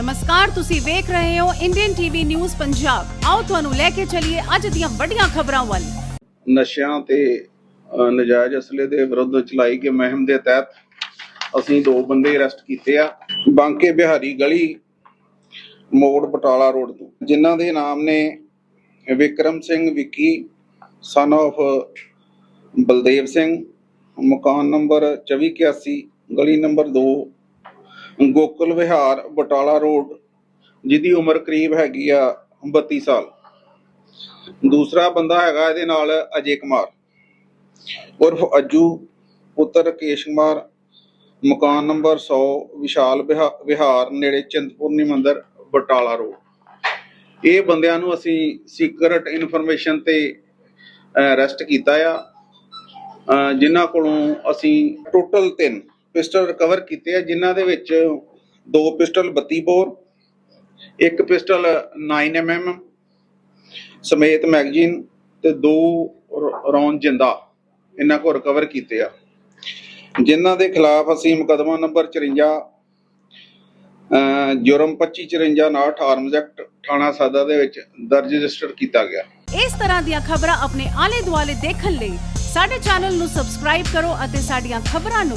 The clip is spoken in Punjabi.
ਨਮਸਕਾਰ ਤੁਸੀਂ ਵੇਖ ਰਹੇ ਹੋ ਇੰਡੀਅਨ ਟੀਵੀ ਨਿਊਜ਼ ਪੰਜਾਬ ਆਓ ਤੁਹਾਨੂੰ ਲੈ ਕੇ ਚੱਲੀਏ ਅੱਜ ਦੀਆਂ ਵੱਡੀਆਂ ਖਬਰਾਂ ਵੱਲ। ਨਸ਼ਿਆਂ ਤੇ ਅ, ਨਜਾਇਜ਼ ਅਸਲੇ ਦੇ ਵਿਰੁੱਧ ਚਲਾਈ ਗਈ ਮੁਹਿੰਮ ਦੇ ਤਹਿਤ ਅਸੀਂ ਦੋ ਬੰਦੇ ਅਰੈਸਟ ਕੀਤੇ ਆ। ਬਾਂਕੇ ਬਿਹਾਰੀ ਗਲੀ ਮੋੜ ਬਟਾਲਾ ਰੋਡ ਤੋਂ। ਜਿਨ੍ਹਾਂ ਦੇ ਨਾਮ ਨੇ ਵਿਕਰਮ ਸਿੰਘ ਵਿੱਕੀ ਸਨ of ਬਲਦੇਵ ਸਿੰਘ ਮਕਾਨ ਨੰਬਰ 2481 ਗਲੀ ਨੰਬਰ 2 ਗੋਕੁਲ ਵਿਹਾਰ ਬਟਾਲਾ ਰੋਡ, ਜਿਹਦੀ ਉਮਰ ਕਰੀਬ ਹੈਗੀ ਆ 32 ਸਾਲ। ਦੂਸਰਾ ਬੰਦਾ ਹੈਗਾ ਇਹਦੇ ਨਾਲ ਅਜੇ ਕੁਮਾਰ। ਉਰਫ ਅੱਜੂ, ਪੁੱਤਰ ਰਕੇਸ਼ ਕੁਮਾਰ, ਮਕਾਨ ਨੰਬਰ 100 ਵਿਸ਼ਾਲ ਵਿਹਾ- ਵਿਹਾਰ, ਨੇੜੇ ਚਿੰਤਪੁਰਨੀ ਮੰਦਰ, ਬਟਾਲਾ ਰੋਡ। ਇਹ ਬੰਦਿਆਂ ਨੂੰ ਅਸੀਂ ਸੀਕ੍ਰੇਟ ਇਨਫੋਰਮੇਸ਼ਨ ਤੇ ਅਰੈਸਟ ਕੀਤਾ ਆ। ਅਹ, ਜਿਨ੍ਹਾਂ ਕੋਲੋਂ ਅਸੀਂ ਟੋਟਲ 3 ਪਿਸਟਲ ਰਿਕਵਰ ਕੀਤੇ ਆ, ਜਿਨ੍ਹਾਂ ਦੇ ਵਿੱਚ ਦੋ ਪਿਸਟਲ 32 ਬੋਰ, ਇੱਕ ਪਿਸਟਲ 9mm ਸਮੇਤ ਮੈਗਜ਼ੀਨ ਤੇ ਦੋ ਰ- ਜਿੰਦਾ ਇਹਨਾਂ ਕੋ ਰਿਕਵਰ ਕੀਤੇ ਆ। ਜਿਨ੍ਹਾਂ ਦੇ ਖਿਲਾਫ ਅਸੀਂ ਮੁਕਦਮਾ ਨੰਬਰ 54 ਜੁਰਮ 2554 ਨਾਟ ਆਰਮਜ਼ ਐਕਟ ਥਾਣਾ ਸਾਦਾ ਦੇ ਵਿੱਚ ਦਰਜ ਰਜਿਸਟਰ ਕੀਤਾ ਗਿਆ। ਇਸ ਤਰ੍ਹਾਂ ਦੀਆਂ ਖਬਰਾਂ ਆਪਣੇ ਆਲੇ ਦੁਆਲੇ ਦੇਖਣ ਲਈ ਸਾਡੇ ਚੈਨਲ ਨੂੰ ਸਬਸਕ੍ਰਾਈਬ ਕਰੋ ਅਤੇ ਸਾਡੀਆਂ ਖਬਰਾਂ ਨੂੰ